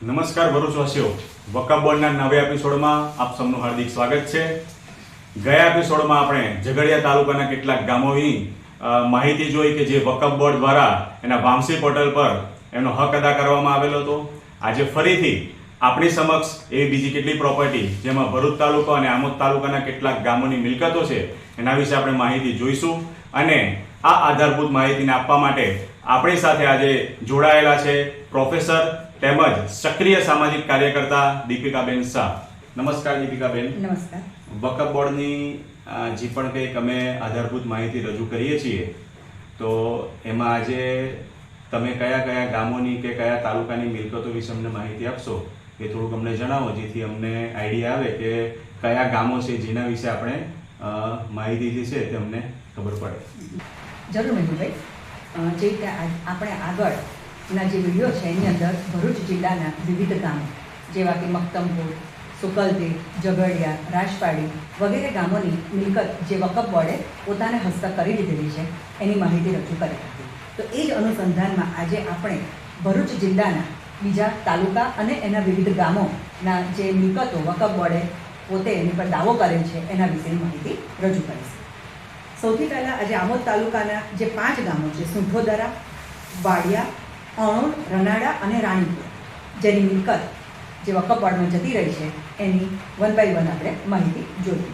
નમસ્કાર ભરૂચવાસીઓ. વકફ બોર્ડના નવા એપિસોડમાં આપ સૌનું હાર્દિક સ્વાગત છે. ગયા એપિસોડમાં આપણે ઝઘડિયા તાલુકાના કેટલાક ગામોની માહિતી જોઈ કે જે વકફ બોર્ડ દ્વારા એના વામસી પોર્ટલ પર એનો હક અદા કરવામાં આવેલો હતો. આજે ફરીથી આપણી સમક્ષ એવી બીજી કેટલી પ્રોપર્ટી, જેમાં ભરૂચ તાલુકો અને આમોદ તાલુકાના કેટલાક ગામોની મિલકતો છે, એના વિશે આપણે માહિતી જોઈશું અને આ આધારભૂત માહિતીને આપવા માટે આપણી સાથે આજે જોડાયેલા છે પ્રોફેસર તેમજ સક્રિય સામાજિક કાર્યકર્તા દીપિકાબેન શાહ. નમસ્કાર દીપિકાબેન. નમસ્કાર. વકફ બોર્ડની જે પણ કંઈક અમે આધારભૂત માહિતી રજૂ કરીએ છીએ તો એમાં આજે તમે કયા કયા ગામોની કે કયા તાલુકાની મિલકતો વિશે અમને માહિતી આપશો એ થોડુંક અમને જણાવો જેથી અમને આઈડિયા આવે કે કયા ગામો છે જેના વિશે આપણે માહિતી જે છે તે અમને ખબર પડે. જરૂર મહેન્દ્રભાઈ જે રીતે આપણે આપણે આગળના જે વીડિયો છે, એની અંદર ભરૂચ જિલ્લાના વિવિધ ગામો, જેવા કે મક્તમપુર સુકલદેવ ઝઘડિયા, રાજપાડી વગેરે ગામોની મિલકત જે વકફ બોર્ડે પોતાને હસ્તક કરી લીધેલી છે, એની માહિતી રજૂ કરી હતી. તો એ જ અનુસંધાનમાં આજે આપણે ભરૂચ જિલ્લાના બીજા તાલુકા અને એના વિવિધ ગામોના જે મિલકતો વકફ બોર્ડે પોતે એની પર દાવો કરેલ છે, એના વિશેની માહિતી રજૂ કરીશું. સૌથી પહેલાં આજે આમોદ તાલુકાના જે પાંચ ગામો છે સુંઠોદરા વાડિયા અણોદ રનાડા અને રાણીપુર જેની મિલકત જે વકફ બોર્ડમાં જતી રહી છે, એની વન બાય વન આપણે માહિતી જોઈએ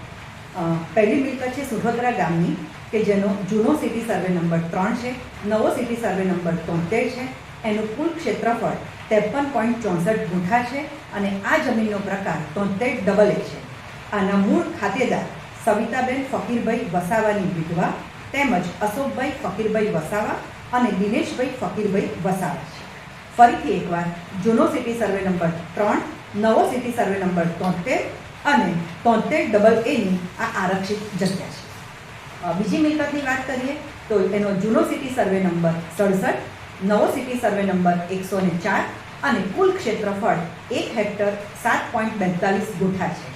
પહેલી મિલકત છે સુભદ્રા ગામની, કે જેનો જૂનો સિટી સર્વે નંબર ત્રણ છે, નવો સિટી સર્વે નંબર તોતેર છે, એનું કુલ ક્ષેત્રફળ ત્રેપન પોઈન્ટ ચોસઠ ગુંઠા છે, અને આ જમીનનો પ્રકાર તોતેર ડબલ એ છે. આના મૂળ ખાતેદાર સવિતાબેન ફકીરભાઈ વસાવાની વિધવા તેમજ અશોકભાઈ ફકીરભાઈ વસાવા અને દિનેશભાઈ ફકીરભાઈ વસાવા. ફરીથી એકવાર, જૂનો સિટી સર્વે નંબર ત્રણ, નવો સિટી સર્વે નંબર તોતેર અને તોતેર ડબલ એની આ આરક્ષિત જગ્યા છે. બીજી મિલકતની વાત કરીએ, તો એનો જૂનો સિટી સર્વે નંબર સડસઠ, નવો સિટી સર્વે નંબર એકસો ને ચાર અને કુલ ક્ષેત્રફળ એક હેક્ટર સાત પોઈન્ટ બેતાલીસ ગુઠા છે.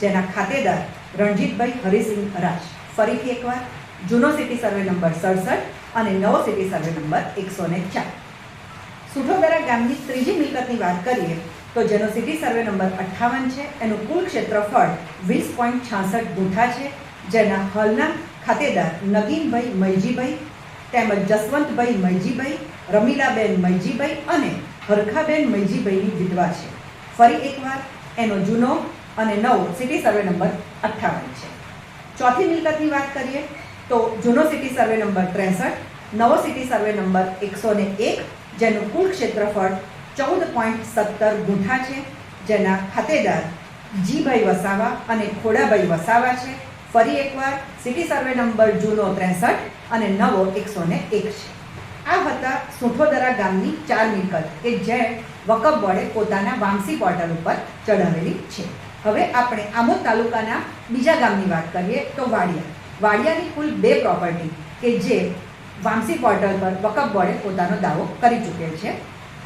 જેના ખાતેદાર રણજીતભાઈ હરિસિંહ રાજ. ફરીથી એકવાર, જૂનો સિટી સર્વે નંબર સડસઠ અને નવો સિટી સર્વે નંબર એકસો ને ચાર. સુઠોદરા ગામની ત્રીજી મિલકતની વાત કરીએ, તો જેનો સિટી સર્વે નંબર અઠ્ઠાવન છે, એનું કુલ ક્ષેત્રફળ વીસ પોઈન્ટ છાસઠ ગુઠા છે, જેના હાલના ખાતેદાર નગીનભાઈ મૈજીભાઈ તેમજ જસવંતભાઈ મૈજીભાઈ રમીલાબેન મૈજીભાઈ અને હરખાબેન મૈજીભાઈની વિધવા છે. ફરી એકવાર, એનો જૂનો અને નવો સિટી સર્વે નંબર અઠ્ઠાવન છે. ચોથી મિલકતની વાત કરીએ તો જૂનો સિટી સર્વે નંબર ત્રેસઠ, નવો સિટી સર્વે નંબર એકસો ને એક, જેનું કુલ ક્ષેત્રફળ ચૌદ પોઈન્ટ સત્તર ગુંઠા છે, જેના ખાતેદાર જીભાઈ વસાવા અને ખોડાભાઈ વસાવા છે. ફરી એકવાર સિટી સર્વે નંબર જૂનો ત્રેસઠ અને નવો એકસો ને એક છે. આ હતા સુઠોદરા ગામની ચાર મિલકત, કે જે વકફ બોર્ડે પોતાના વામસી પોર્ટલ ઉપર ચઢાવેલી છે. હવે આપણે આમોદ તાલુકાના બીજા ગામની વાત કરીએ તો વાડિયા. વાડિયાની કુલ બે પ્રોપર્ટી કે જે વામસી પોર્ટલ પર વકફ બોર્ડે પોતાનો દાવો કરી ચૂકેલ છે.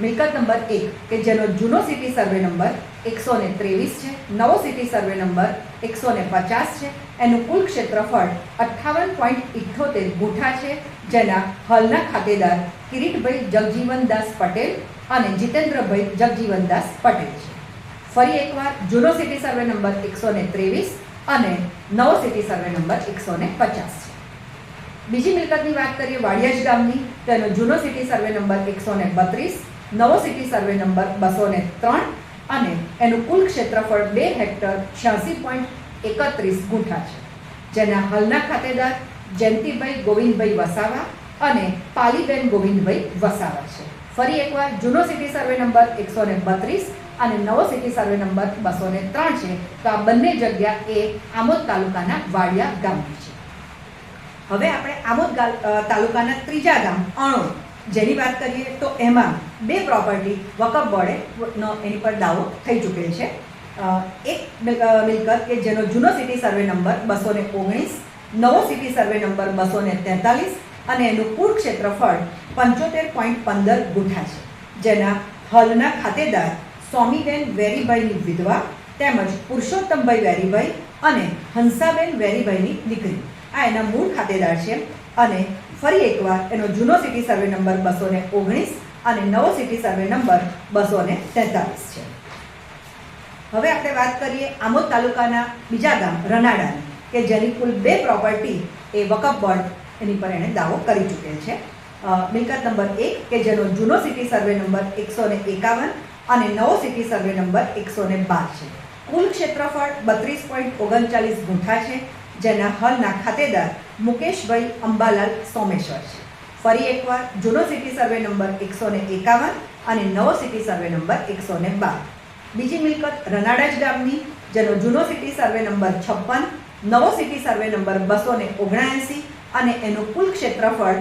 મિલકત નંબર એક, કે જેનો જૂનો સિટી સર્વે નંબર એકસો ને ત્રેવીસ છે, નવો સિટી સર્વે નંબર એકસો ને પચાસ છે, એનું કુલ ક્ષેત્રફળ અઠ્ઠાવન પોઈન્ટ ઇઠ્ઠોતેર ગુઠા છે, જેના હાલના ખાતેદાર કિરીટભાઈ જગજીવનદાસ પટેલ અને જીતેન્દ્રભાઈ જગજીવનદાસ પટેલ છે. ફરી એકવાર જૂનો સિટી સર્વે નંબર એકસો ને ત્રેવીસ અને નવો સિટી સર્વે નંબર એકસો ને પચાસ. બીજી મિલકતની વાત કરીએ, વાડિયાજ ગામની, તો એનો જૂનો સિટી સર્વે નંબર એકસો ને બત્રીસ, નવો સિટી સર્વે નંબર બસો ને ત્રણ અને એનું કુલ ક્ષેત્રફળ બે હેક્ટર છ્યાસી પોઈન્ટ એકત્રીસ ગુંઠા છે. જેના હાલના ખાતેદાર જયંતિભાઈ ગોવિંદભાઈ વસાવા અને પાલીબેન ગોવિંદભાઈ વસાવા છે. ફરી એકવાર જૂનો સિટી સર્વે નંબર એકસો ને બત્રીસ અને નવો સિટી સર્વે નંબર બસો ને ત્રણ છે. તો આ બંને જગ્યા એ આમોદ તાલુકાના વાડિયા ગામની છે. હવે આપણે આમોદ તાલુકાના ત્રીજા ગામ અણો જેની વાત કરીએ તો એમાં બે પ્રોપર્ટી વકફ બોર્ડે નો એની પર દાવો થઈ ચૂકેલ છે. એક મિલકત કે જેનો જૂનો સિટી સર્વે નંબર બસો ને ઓગણીસ, નવો સિટી સર્વે નંબર બસો ને તેતાલીસ અને એનું કુલ ક્ષેત્રફળ પંચોતેર પોઈન્ટ પંદર ગુઠા છે. જેના હલના ખાતેદાર સ્વામીબેન વેરીભાઈની વિધવા તેમજ પુરુષોત્તમભાઈ વેરીભાઈ અને હંસાબેન વેરીભાઈની દીકરી. આ એના મૂળ ખાતેદાર છે અને ફરી એકવાર એનો જૂનો સિટી સર્વે નંબર બસો ને ઓગણીસ અને નવો સિટી સર્વે નંબર બસો ને તેતાલીસ છે. હવે આપણે વાત કરીએ આમોદ તાલુકાના બીજા ગામ રનાડાની, કે જેની કુલ બે પ્રોપર્ટી એ વકફ બોર્ડ એની પર એણે દાવો કરી ચૂકેલ છે. મિલકત નંબર એક, કે જેનો જૂનો સિટી સર્વે નંબર એકસો ને એકાવન અને નવો સિટી સર્વે નંબર એકસો ને બાર છે. કુલ ક્ષેત્રફળ બત્રીસ પોઈન્ટ ઓગણચાલીસ ગુંઠા છે, જેના હાલના ખાતેદાર મુકેશભાઈ અંબાલાલ સોમેશ્વર છે. ફરી એકવાર જૂનો સિટી સર્વે નંબર એકસો ને એકાવન અને નવો સિટી સર્વે નંબર એકસો ને બાર. બીજી મિલકત રનાડાજ ગામની, જેનો જૂનો સિટી સર્વે નંબર છપ્પન, નવો સિટી સર્વે નંબર બસો ને ઓગણએંસી અને એનું કુલ ક્ષેત્રફળ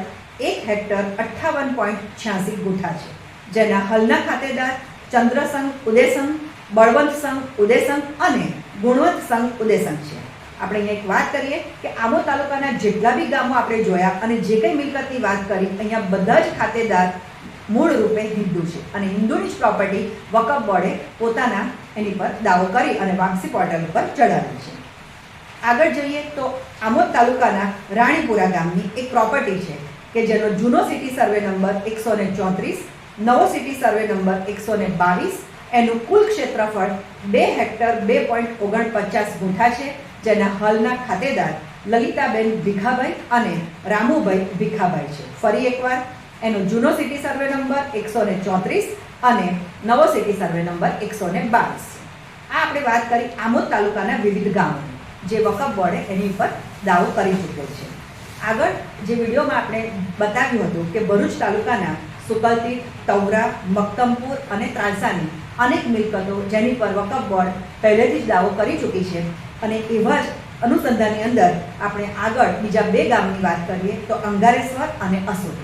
એક હેક્ટર અઠ્ઠાવન પોઈન્ટ છ્યાસી ગુઠા છે, જેના હાલના ખાતેદાર ચંદ્રસંઘ ઉદયસંઘ બળવંત સંઘ ઉદયસંઘ અને ગુણવંત સંઘ ઉદયસંઘ છે. આપણે અહીંયા એક વાત કરીએ કે આમોદ તાલુકાના જેટલા બી ગામો આપણે જોયા અને જે કંઈ મિલકતની વાત કરી, અહીંયા બધા જ ખાતેદાર મૂળ રૂપે હિન્દુ છે. અને હિન્દુની જ પ્રોપર્ટી વકફ બોર્ડે પોતાના એની પર દાવો કરી અને વાપસી પોર્ટલ ઉપર ચઢાવી છે. આગળ જઈએ તો આમોદ તાલુકાના રાણીપુરા ગામની એક પ્રોપર્ટી છે કે જેનો જૂનો સિટી સર્વે નંબર એકસો ને ચોત્રીસ નવો સિટી સર્વે નંબર એકસો ને બાવીસ. એનું કુલ ક્ષેત્રફળ બે હેક્ટર બે પોઈન્ટ ઓગણપચાસ ગુંઠા છે, જેના હાલના ખાતેદાર લલિતાબેન ભીખાભાઈ અને રામુભાઈ ભીખાભાઈ છે. ફરી એકવાર, એનો જૂનો સિટી સર્વે નંબર એકસો ને ચોત્રીસ અને નવો સિટી સર્વે નંબર એકસો ને બાવીસ. આ આપણે વાત કરી આમોદ તાલુકાના વિવિધ ગામોની, જે વકફ બોર્ડે એની ઉપર દાવો કરી ચૂક્યો છે. આગળ જે વિડીયોમાં આપણે બતાવ્યું હતું કે ભરૂચ તાલુકાના સુકલતી તવરા મક્તમપુર અને ત્રાલસાની અનેક મિલકતો જેની પર વકફ બોર્ડ પહેલેથી જ દાવો કરી ચૂકી છે. અને એવા જ અનુસંધાનની અંદર આપણે આગળ બીજા બે ગામની વાત કરીએ તો અંગારેશ્વર અને અસુર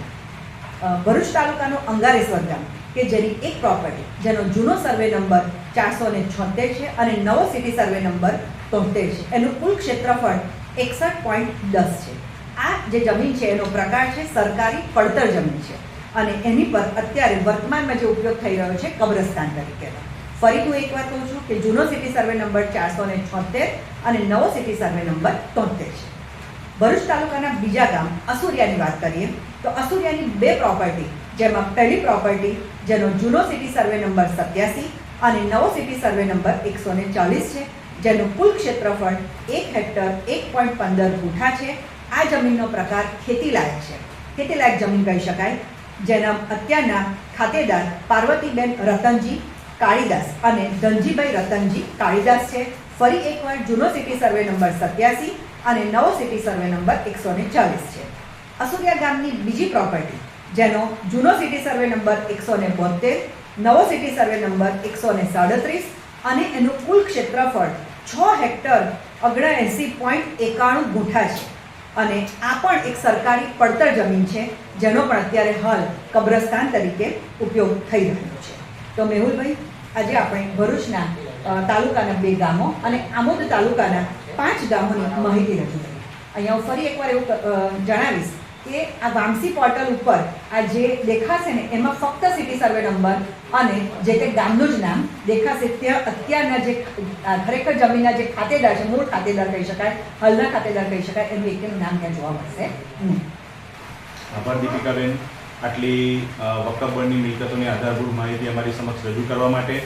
ભરૂચ તાલુકાનું અંગારેશ્વર ગામ, કે જેની એક પ્રોપર્ટી જેનો જૂનો સર્વે નંબર ચારસો ને છોતેર છે અને નવો સિટી સર્વે નંબર તોતેર છે. એનું કુલ ક્ષેત્રફળ એકસઠ પોઈન્ટ દસ છે. આ જે જમીન છે એનો પ્રકાર છે સરકારી પડતર જમીન છે. અને એની પર અત્યારે વર્તમાનમાં જે ઉપયોગ થઈ રહ્યો છે, કબ્રસ્તાન તરીકેનો ફરી હું એક વાત કહું છું કે જૂનો સિટી સર્વે નંબર ચારસો ને છોતેર અને નવો સિટી સર્વે નંબર તોતેર છે. ભરૂચ તાલુકાના બીજા ગામ અસુરિયાની વાત કરીએ, તો અસુરિયાની બે પ્રોપર્ટી જેમાં પહેલી પ્રોપર્ટી જેનો જૂનો સિટી સર્વે નંબર સત્યાસી અને નવો સિટી સર્વે નંબર એકસો ને ચાલીસ છે, જેનું કુલ ક્ષેત્રફળ એક હેક્ટર એક પોઈન્ટ પંદર ગુઠા છે. આ જમીનનો પ્રકાર ખેતીલાયક છે. ખેતીલાયક જમીન કહી શકાય. જેના અત્યારના ખાતેદાર પાર્વતીબેન રતનજી કાળીદાસ અને ધનજીભાઈ રતનજી કાળીદાસ છે. ફરી એકવાર જૂનો સિટી સર્વે નંબર સત્યાસી અને નવો સિટી સર્વે નંબર એકસો ને ચાલીસ છે. અસુરિયા ગામની બીજી પ્રોપર્ટી, જેનો જૂનો સિટી સર્વે નંબર એકસો ને બોતેર નવો સિટી સર્વે નંબર એકસો ને સાડત્રીસ અને એનું કુલ ક્ષેત્રફળ છ હેક્ટર ઓગણએંસી પોઈન્ટ એકાણું ગુંઠા છે. અને આ પણ એક સરકારી પડતર જમીન છે, જેનો પણ અત્યારે હાલ કબ્રસ્તાન તરીકે ઉપયોગ થઈ રહ્યો છે. તો મેહુલભાઈ, આજે આપણે ભરૂચના તાલુકાના બે ગામો અને આમોદ તાલુકાના પાંચ ગામોની માહિતી રજૂ કરી અહીંયા હું ફરી એકવાર એવું જણાવીશ કે આ વામસી પોર્ટલ ઉપર આ જે દેખાશે ને એમાં ફક્ત સિટી સર્વે નંબર અને જે તે ગામનું જ નામ દેખાશે. ત્યાં અત્યારના જે ખરેખર જમીનના જે ખાતેદાર છે મૂળ ખાતેદાર કહી શકાય હાલના ખાતેદાર કહી શકાય એનું એકનું નામ ત્યાં જોવા મળશે. આભાર દીપિકાબેન. આટલી અ, મિલકતોની આધારભૂત માહિતી અમારી સમક્ષ રજૂ કરવા માટે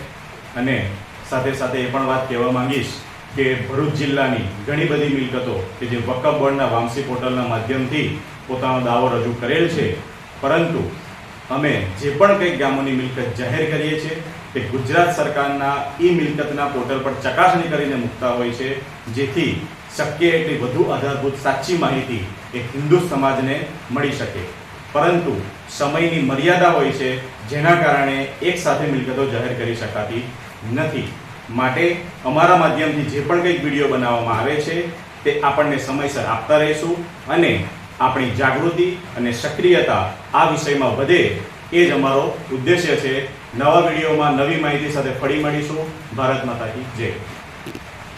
અને સાથે સાથે એ પણ વાત કહેવા માંગીશ કે ભરૂચ જિલ્લાની ઘણી બધી મિલકતો કે જે વકફ બોર્ડના વામસી પોર્ટલના માધ્યમથી પોતાનો દાવો રજૂ કરેલ છે. પરંતુ અમે જે પણ કંઈક ગામોની મિલકત જાહેર કરીએ છીએ, તે ગુજરાત સરકારના ઈ મિલકતના પોર્ટલ પર ચકાસણી કરીને મૂકતા હોય છે, જેથી શક્ય એટલી વધુ આધારભૂત સાચી માહિતી એ હિન્દુ સમાજને મળી શકે. પરંતુ સમયની મર્યાદા હોય છે, જેના કારણે એક સાથે મિલકતો જાહેર કરી શકાતી નથી. માટે અમારા માધ્યમથી જે પણ કંઈક વીડિયો બનાવવામાં આવે છે, તે આપણને સમયસર આપતા રહીશું અને આપણી જાગૃતિ અને સક્રિયતા આ વિષયમાં વધે એ જ અમારો ઉદ્દેશ્ય છે. નવા વિડીયોમાં નવી માહિતી સાથે ફરી મળીશું. ભારત માતાજી જય.